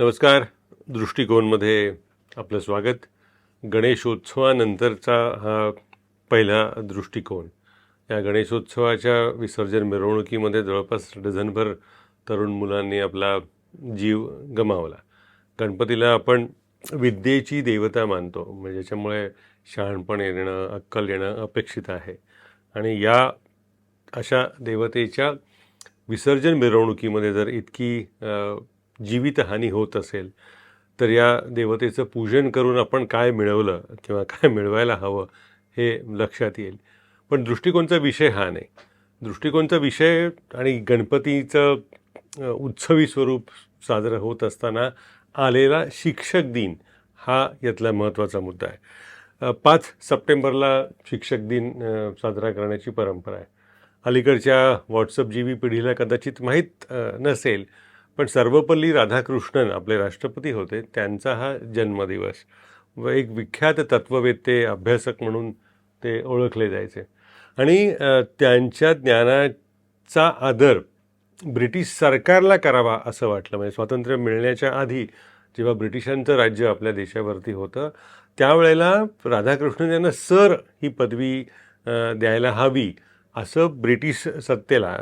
नमस्कार. दृष्टिकोनमध्ये आपलं स्वागत. गणेशोत्सवानंतरचा हा पहिला दृष्टिकोन. या गणेशोत्सवाच्या विसर्जन मिरवणुकीमध्ये जवळपास डझनभर तरुण मुलांनी आपला जीव गमावला. गणपतीला आपण विद्येची देवता मानतो म्हणजे ज्याच्यामुळे शहाणपण येणं अक्कल येणं अपेक्षित आहे. आणि या अशा देवतेच्या विसर्जन मिरवणुकीमध्ये जर इतकी जीवितहानी होत असेल तर या देवतेचं पूजन करून आपण काय मिळवलं किंवा काय मिळवायला हवं हे लक्षात येईल. पण दृष्टिकोनचा विषय हा नाही. दृष्टिकोनचा विषय आणि गणपतीचं उत्सवी स्वरूप साजरं होत असताना आलेला शिक्षक दिन हा यातला महत्त्वाचा मुद्दा आहे. पाच सप्टेंबरला शिक्षक दिन साजरा करण्याची परंपरा आहे. अलीकडच्या व्हॉट्सअप जीवी पिढीला कदाचित माहीत नसेल पण सर्वपल्ली राधाकृष्णन आपले राष्ट्रपती होते. त्यांचा हा जन्मदिवस. व एक विख्यात तत्त्ववेत्ते अभ्यासक म्हणून ते ओळखले जायचे. आणि त्यांच्या ज्ञानाचा आदर ब्रिटिश सरकारला करावा असं वाटलं. म्हणजे स्वातंत्र्य मिळण्याच्या आधी जेव्हा ब्रिटिशांचं राज्य आपल्या देशावरती होतं त्यावेळेला राधाकृष्णन यांना सर ही पदवी द्यायला हवी असं ब्रिटिश सत्तेला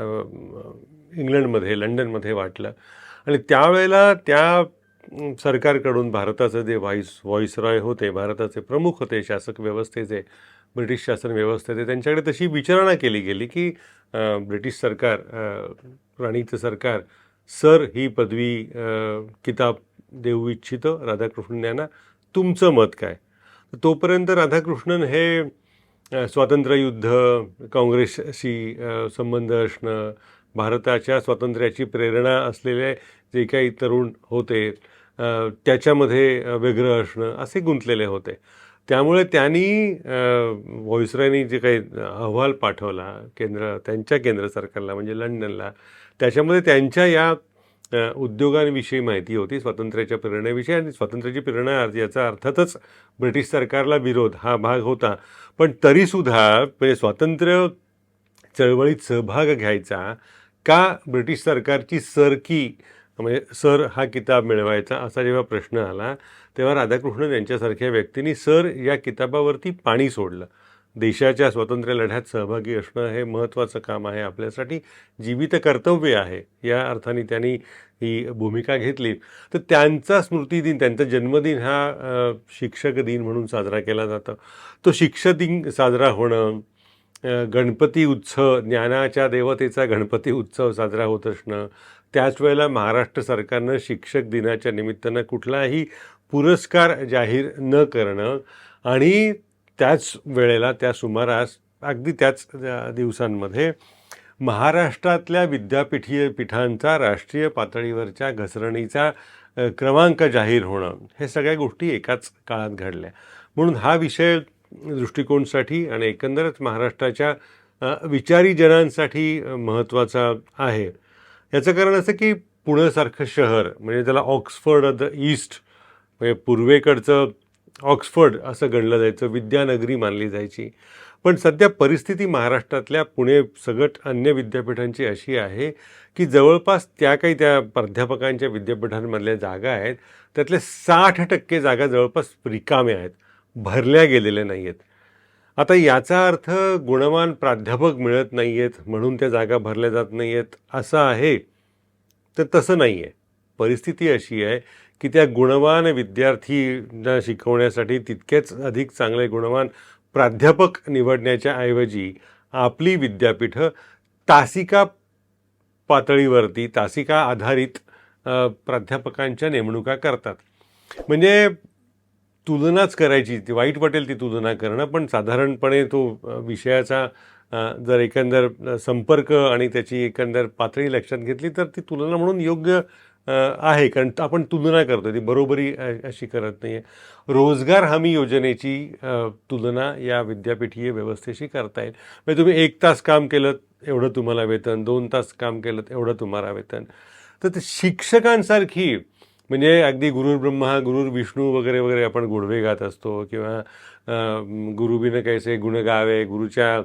इंग्लंडमध्ये लंडनमध्ये वाटलं. आणि त्यावेळेला त्या सरकारकडून भारताचं जे व्हाईस व्हॉईसरॉय होते भारताचे प्रमुख होते शासक व्यवस्थेचे ब्रिटिश शासन व्यवस्थेचे त्यांच्याकडे तशी विचारणा केली गेली की ब्रिटिश सरकार राणीचं सरकार सर ही पदवी किताब देऊ इच्छितं राधाकृष्णन यांना तुमचं मत काय? तोपर्यंत राधाकृष्णन हे स्वातंत्र्ययुद्ध काँग्रेसशी संबंध असणं भारताच्या स्वातंत्र्याची प्रेरणा असलेले जे काही तरुण होते त्याच्यामध्ये वेगळं व्यग्र असणं असे गुंतलेले होते. त्यामुळे त्यांनी व्हॉइसरायनी जे काही अहवाल पाठवला केंद्र त्यांच्या केंद्र सरकारला म्हणजे लंडनला त्याच्यामध्ये त्यांच्या या उद्योगांविषयी माहिती होती स्वातंत्र्याच्या प्रेरणेविषयी आणि स्वातंत्र्याची प्रेरणा याचा अर्थातच ब्रिटिश सरकारला विरोध हा भाग होता. पण तरीसुद्धा म्हणजे स्वातंत्र्य चळवळीत सहभाग घ्यायचा का ब्रिटिश सरकारची सरकी म्हणजे सर हा किताब मिळवायचा असा जेव्हा प्रश्न आला तेव्हा राधाकृष्णन यांच्यासारख्या व्यक्तींनी सर या किताबावरती पाणी सोडलं. देशाच्या स्वातंत्र्य लढ्यात सहभागी असणं हे महत्त्वाचं काम आहे आपल्यासाठी जीवित कर्तव्य आहे या अर्थाने त्यांनी ही भूमिका घेतली. तर त्यांचा स्मृतिदिन त्यांचा जन्मदिन हा शिक्षक दिन म्हणून साजरा केला जातो. तो शिक्षक दिन साजरा होणं गणपती उत्सव ज्ञानाच्या देवतेचा गणपती उत्सव साजरा होत असणं त्याच वेळेला महाराष्ट्र सरकारनं शिक्षक दिनाच्या निमित्तानं कुठलाही पुरस्कार जाहीर न करणं आणि त्याच वेळेला त्या सुमारास अगदी त्याच दिवसांमध्ये महाराष्ट्रातल्या विद्यापीठीय पीठांचा राष्ट्रीय पातळीवरच्या घसरणीचा क्रमांक जाहीर होणं हे सगळ्या गोष्टी एकाच काळात घडल्या. म्हणून हा विषय दृष्टिकोनसाठी आणि एकंदरच महाराष्ट्राच्या विचारी जनांसाठी महत्त्वाचा आहे. याचं कारण असं की पुण्यासारखं शहर म्हणजे त्याला ऑक्सफर्ड ऑफ द ईस्ट म्हणजे पूर्वेकडचं ऑक्सफर्ड असं गणलं जायचं विद्यानगरी मानली जायची. पण सध्या परिस्थिती महाराष्ट्रातल्या पुणे सगट अन्य विद्यापीठांची अशी आहे की जवळपास त्या काही त्या प्राध्यापकांच्या विद्यापीठांमधल्या जागा आहेत त्यातल्या साठ टक्के जागा जवळपास रिकाम्या आहेत. भरल्या गेलेल्या नाही आहेत आता याचा अर्थ गुणवान प्राध्यापक मिळत नाही आहेत म्हणून त्या जागा भरल्या जात नाही आहेत असं आहे. तर तसं नाही आहे परिस्थिती अशी आहे की त्या गुणवान विद्यार्थींना शिकवण्यासाठी तितकेच अधिक चांगले गुणवान प्राध्यापक निवडण्याच्या ऐवजी आपली विद्यापीठं तासिका पातळीवरती तासिका आधारित प्राध्यापकांच्या नेमणुका करतात. म्हणजे तुलनाच करायची. ती वाईट वाटेल ती तुलना करणं. पण साधारणपणे तो विषयाचा जर एकंदर संपर्क आणि त्याची एकंदर पातळी लक्षात घेतली तर ती तुलना म्हणून योग्य आहे. कारण आपण तुलना करतो ती बरोबरी अशी करत नाही आहे रोजगार हमी योजनेची तुलना या विद्यापीठीय व्यवस्थेशी करता येईल. म्हणजे तुम्ही एक तास काम केलं एवढं तुम्हाला वेतन. दोन तास काम केलं एवढं तुम्हाला वेतन. तर ते शिक्षकांसारखी म्हणजे अगदी गुरुर्ब्रह्मा गुरुर्विष्णू वगैरे वगैरे आपण गुडवे गात असतो किंवा गुरुबीनं कैसे गुण गावे गुरुच्या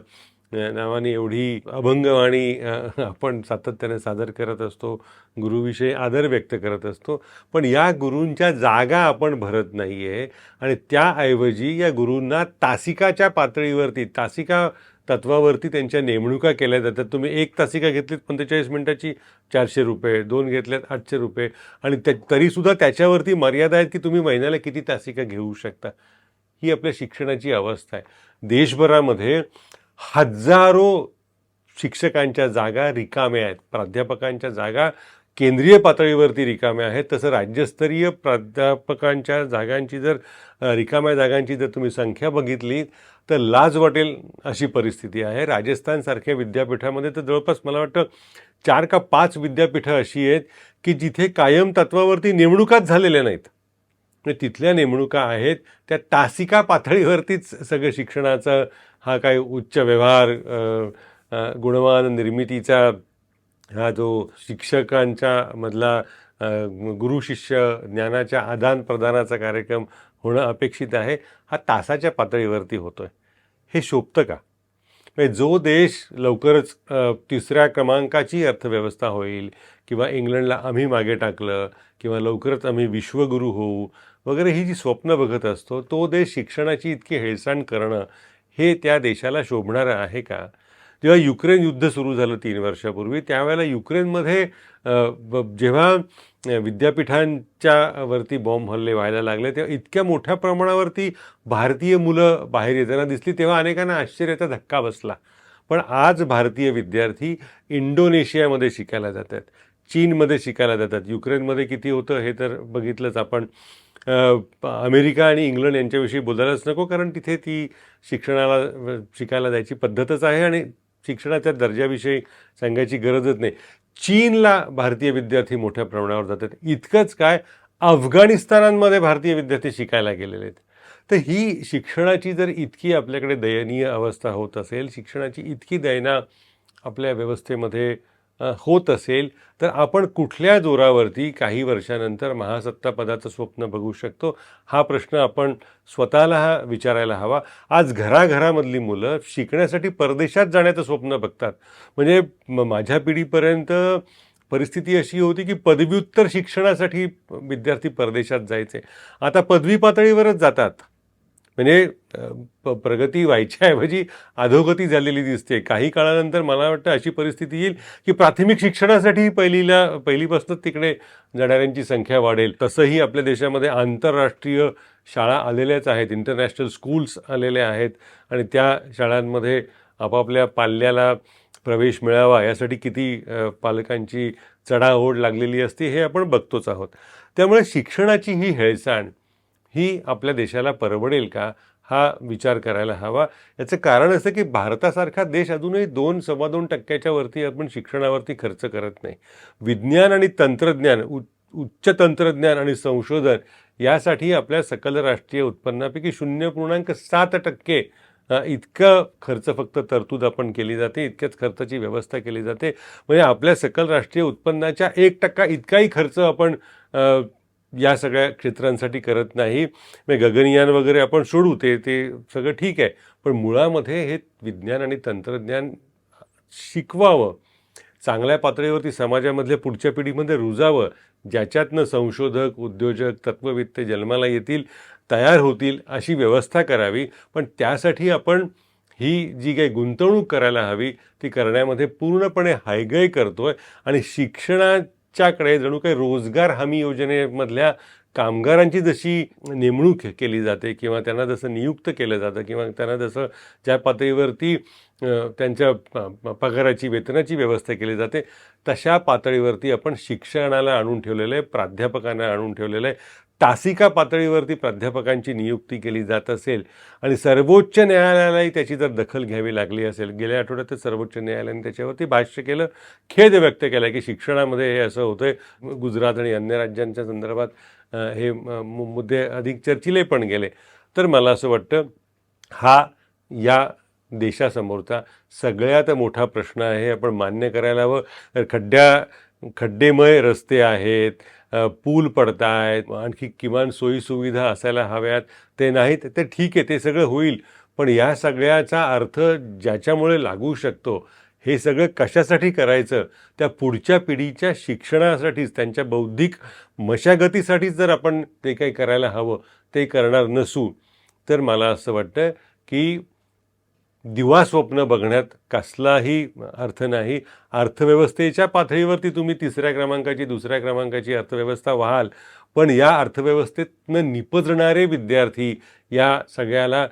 नावाने एवढी अभंगवाणी आपण सातत्याने सादर करत असतो गुरुविषयी आदर व्यक्त करत असतो. पण या गुरूंच्या जागा आपण भरत नाही आहे आणि त्याऐवजी या गुरूंना तासिकाच्या पातळीवरती तासिका तत्वावरती त्यांच्या नेमणुका केल्या जातात. तुम्ही एक तासिका घेतलीत पंचेचाळीस मिनिटाची चारशे रुपये दोन घेतल्यात आठशे रुपये. आणि त्या तरीसुद्धा त्याच्यावरती मर्यादा आहेत की तुम्ही महिन्याला किती तासिका घेऊ शकता. ही आपल्या शिक्षणाची अवस्था आहे. देशभरामध्ये हजारो शिक्षकांच्या जागा रिकाम्या आहेत. प्राध्यापकांच्या जागा केंद्रीय पातळीवरती रिकाम्या आहेत. तसं राज्यस्तरीय प्राध्यापकांच्या जागांची जर रिकाम्या जागांची जर तुम्ही संख्या बघितली तर लाज वाटेल अशी परिस्थिती आहे. राजस्थानसारख्या विद्यापीठामध्ये तर जवळपास मला वाटतं चार का पाच विद्यापीठं अशी आहेत की जिथे कायम तत्वावरती नेमणुकाच झालेल्या नाहीत. म्हणजे तिथल्या नेमणुका आहेत त्या तासिका पातळीवरतीच सगळं शिक्षणाचा हा काय उच्च व्यवहार गुणवान निर्मितीचा हा जो शिक्षकांच्या मधला गुरुशिष्य गुरु शिष्य ज्ञानाच्या आदान प्रदानाचा कार्यक्रम होणं अपेक्षित आहे. हा तासाच्या पातळीवरती होतोय. हे शोभतं का? म्हणजे जो देश लवकरच तिसऱ्या क्रमांकाची अर्थव्यवस्था होईल किंवा इंग्लंडला आम्ही मागे टाकलं किंवा लवकरच आम्ही विश्वगुरू होऊ वगैरे ही जी स्वप्न बघत असतो तो देश शिक्षणाची इतकी हेळसांड करणं हे त्या देशाला शोभणारं आहे का? जेव्हा युक्रेन युद्ध सुरू झालं तीन वर्षापूर्वी त्यावेळेला युक्रेनमध्ये ब- जेव्हा विद्यापीठांच्या वरती बॉम्ब हल्ले व्हायला लागले. तेव्हा इतक्या मोठ्या प्रमाणावरती भारतीय मुलं बाहेर येताना दिसली तेव्हा अनेकांना आश्चर्याचा धक्का बसला. पण आज भारतीय विद्यार्थी इंडोनेशियामध्ये शिकायला जातात चीनमध्ये शिकायला जातात. युक्रेनमध्ये किती होतं हे तर बघितलंच आपण. अमेरिका आणि इंग्लंड यांच्याविषयी बोलायलाच नको कारण तिथे ती शिक्षणाला शिकायला जायची पद्धतच आहे आणि शिक्षणाच्या दर्जाविषयी सांगायची गरजच नाही. चीनला भारतीय विद्यार्थी मोठ्या प्रमाणावर जातात. इतकंच काय अफगाणिस्तानांमध्ये भारतीय विद्यार्थी शिकायला गेलेले आहेत. तर ही शिक्षणाची जर इतकी आपल्याकडे दयनीय अवस्था होत असेल शिक्षणाची इतकी दयना आपल्या व्यवस्थेमध्ये होत असेल तर आपण कुठल्या जोरावरती काही वर्षानंतर महासत्तापदाचं स्वप्न बघू शकतो? हा प्रश्न आपण स्वतःला हा विचारायला हवा. आज घराघरामधली मुलं शिकण्यासाठी परदेशात जाण्याचं स्वप्न बघतात. म्हणजे माझ्या पिढीपर्यंत परिस्थिती अशी होती की पदव्युत्तर शिक्षणासाठी विद्यार्थी परदेशात जायचे. आता पदवी पातळीवरच जातात. म्हणजे प- प्रगती व्हायच्याऐवजी अधोगती झालेली दिसते. काही काळानंतर मला वाटतं अशी परिस्थिती येईल की प्राथमिक शिक्षणासाठी पहिलीला पहिलीपासूनच तिकडे जाणाऱ्यांची संख्या वाढेल. तसंही आपल्या देशामध्ये आंतरराष्ट्रीय शाळा आलेल्याच आहेत. इंटरनॅशनल स्कूल्स आलेल्या आहेत. आणि त्या शाळांमध्ये आपापल्या पाल्याला प्रवेश मिळावा यासाठी किती पालकांची चढाओढ लागलेली असते हे आपण बघतोच आहोत. त्यामुळे शिक्षणाची ही हेळसांड ही आपल्या देशाला परवडेल का हा विचार करायला हवा. याचं कारण असं की भारतासारखा देश अजूनही दोन सव्वा दोन टक्क्याच्या वरती आपण शिक्षणावरती खर्च करत नाही. विज्ञान आणि तंत्रज्ञान उ उच्च तंत्रज्ञान आणि संशोधन यासाठी आपल्या सकल राष्ट्रीय उत्पन्नापैकी शून्य पूर्णांक सात टक्के इतकं खर्च फक्त तरतूद आपण केली जाते इतक्याच खर्चाची व्यवस्था केली जाते. म्हणजे आपल्या सकल राष्ट्रीय उत्पन्नाच्या एक टक्का इतकाही खर्च आपण या सगळ्या क्षेत्रांसाठी करत नाही. म्हणजे गगनयान वगैरे आपण सोडू ते ते सगळं ठीक आहे. पण मुळामध्ये हे विज्ञान आणि तंत्रज्ञान शिकवावं. चांगल्या पातळीवरती समाजामधल्या पुढच्या पिढीमध्ये रुजावं. ज्याच्यातनं संशोधक उद्योजक तत्ववेत्ते जन्माला येतील तयार होतील अशी व्यवस्था करावी. पण त्यासाठी आपण ही जी काही गुंतवणूक करायला हवी ती करण्यामध्ये पूर्णपणे हायगय करतो आहे आणि शिक्षणा च्याकडे जणू काही रोजगार हमी योजनेमधल्या कामगारांची जशी नेमणूक केली जाते किंवा त्यांना जसं नियुक्त केलं जातं किंवा त्यांना जसं ज्या पातळीवरती त्यांच्या पगाराची वेतनाची व्यवस्था केली जाते तशा पातळीवरती आपण शिक्षणाला आणून ठेवलेलं आहे प्राध्यापकांना आणून ठेवलेलं आहे. तासिका पातळीवरती प्राध्यापकांची नियुक्ती केली जात असेल आणि सर्वोच्च न्यायालयालाही त्याची जर दखल घ्यावी लागली असेल गेल्या आठवड्यात सर्वोच्च न्यायालयाने त्याच्यावरती भाष्य केलं खेद व्यक्त केला की शिक्षणामध्ये हे असं होतंय. गुजरात आणि अन्य राज्यांच्या संदर्भात हे मुद्दे अधिक चर्चिले पण गेले. तर मला असं वाटतं हा या देशासमोरचा सगळ्यात मोठा प्रश्न आहे. आपण मान्य करायला हवं. तर खड्ड्या खड्डेमय रस्ते आहेत. पूल पडत आहेत आणखी किमान सोयीसुविधा असायला हव्यात. ते नाहीत ते ठीक आहे ते सगळं होईल. पण या सगळ्याचा अर्थ ज्याच्यामुळे लागू शकतो हे सगळं कशासाठी करायचं? त्या पुढच्या पिढीच्या शिक्षणासाठीच त्यांच्या बौद्धिक मशागतीसाठीच जर आपण ते काही करायला हवं ते करणार नसू तर मला असं वाटतं की दिवा स्वप्न बघण्यात कसलाही अर्थ नाही. अर्थव्यवस्थेच्या पातळीवरती तुम्ही तिसऱ्या क्रमांकाची दुसऱ्या क्रमांकाची अर्थव्यवस्था व्हाल. पण या अर्थव्यवस्थेतनं निपजणारे विद्यार्थी या सगळ्याला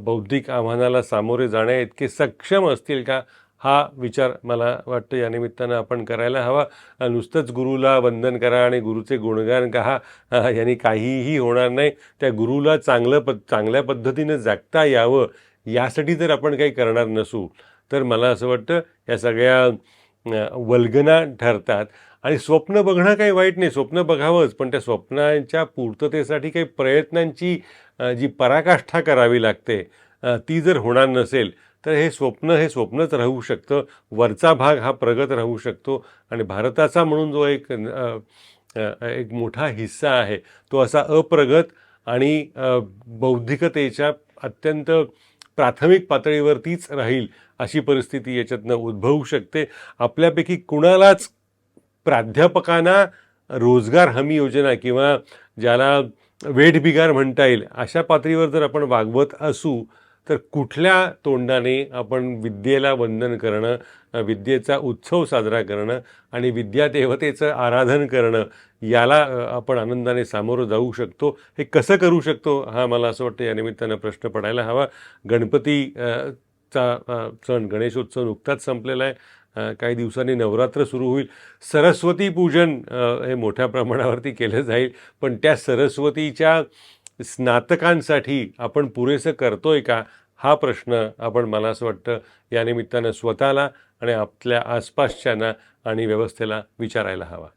बौद्धिक आव्हानाला सामोरे जाण्या इतके सक्षम असतील का? हा विचार मला वाटतं या निमित्तानं आपण करायला हवा. नुसतंच गुरुला वंदन करा आणि गुरुचे गुणगान कहा. यांनी काहीही होणार नाही. त्या गुरुला चांगलं प चांगल्या पद्धतीनं जागता यावं. यासाठी जर आपण काही करणार नसू तर मला असं वाटतं या सगळ्या वल्गना ठरतात. आणि स्वप्न बघणं काही वाईट नाही. स्वप्न बघावंच पण त्या स्वप्नांच्या पूर्ततेसाठी काही प्रयत्नांची जी पराकाष्ठा करावी लागते ती जर होणार नसेल तर हे स्वप्न हे स्वप्नच राहू शकतं. वरचा भाग हा प्रगत राहू शकतो. आणि भारताचा म्हणून जो एक एक मोठा हिस्सा आहे तो असा अप्रगत आणि बौद्धिकतेच्या अत्यंत प्राथमिक पातळीवरतीच राहील अशी परिस्थिती याच्यातनं उद्भवू शकते. आपल्यापैकी कुणालाच प्राध्यापकांना रोजगार हमी योजना किंवा ज्याला वेठबिगार म्हणता येईल अशा पातळीवर जर आपण वागवत असू तर कुठल्या तोंडाने आपण विद्येला वंदन करणं विद्येचा उत्सव साजरा करणं आणि विद्यादेवतेचं आराधन करणं याला आपण आनंदाने सामोरं जाऊ शकतो. हे कसं करू शकतो हा मला असं वाटतं या निमित्तानं प्रश्न पडायला हवा. गणपती चा सण गणेशोत्सव नुकताच संपलेला आहे. काही दिवसांनी नवरात्र सुरू होईल. सरस्वती पूजन हे मोठ्या प्रमाणावरती केलं जाईल. पण त्या सरस्वतीच्या स्नातकांसाठी आपण पुरेसं करतोय का? हा प्रश्न आपण मला असं वाटतं या निमित्तानं स्वतःला आणि आपल्या आसपासच्यांना आणि व्यवस्थेला विचारायला हवा.